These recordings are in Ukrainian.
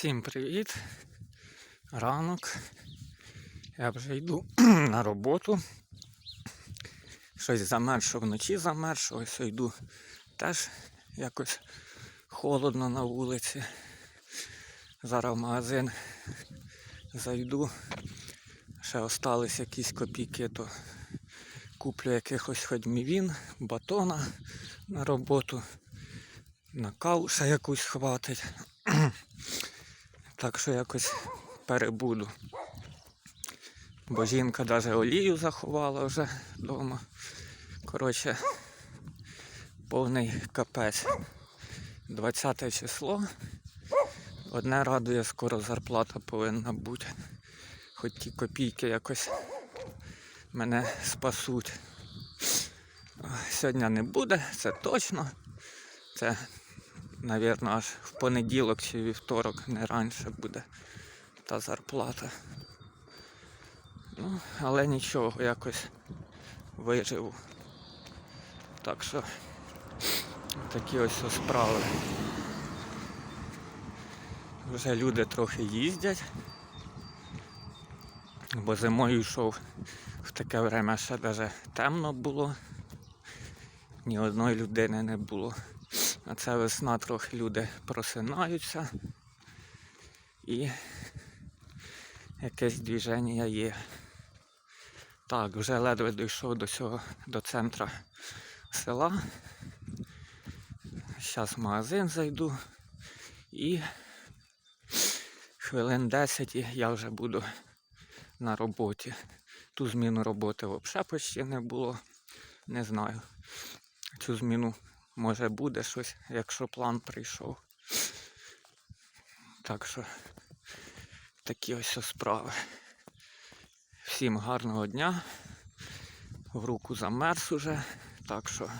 Всім привіт. Ранок. Я вже йду на роботу. Щось замерзшо вночі замерзшо, ось йду теж якось холодно на вулиці. Зараз в магазин зайду. Ще остались якісь копійки, то куплю якихось хоч мівін, батона на роботу. На каву ще якусь хватить. Так що якось перебуду. Бо жінка навіть олію заховала вже вдома. Коротше, повний капець. 20 число. Одне радує, скоро зарплата повинна бути. Хоч ті копійки якось мене спасуть. Сьогодні не буде, це точно. Це Навірно, аж в понеділок чи вівторок не раніше буде та зарплата. Ну, але нічого, якось виживу. Так що такі ось справи. Вже люди трохи їздять, бо зимою йшов в таке время ще навіть темно було, ні одної людини не було. А це весна трохи люди просинаються і якесь движення є. Так, вже ледве дійшов до цього до центра села. Зараз в магазин зайду і хвилин 10 я вже буду на роботі. Ту зміну роботи взагалі почти не було. Не знаю. Цю зміну може буде щось, якщо план прийшов. Так що такі ось справи. Всім гарного дня. В руку замерз уже. Так що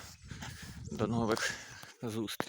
до нових зустрічей.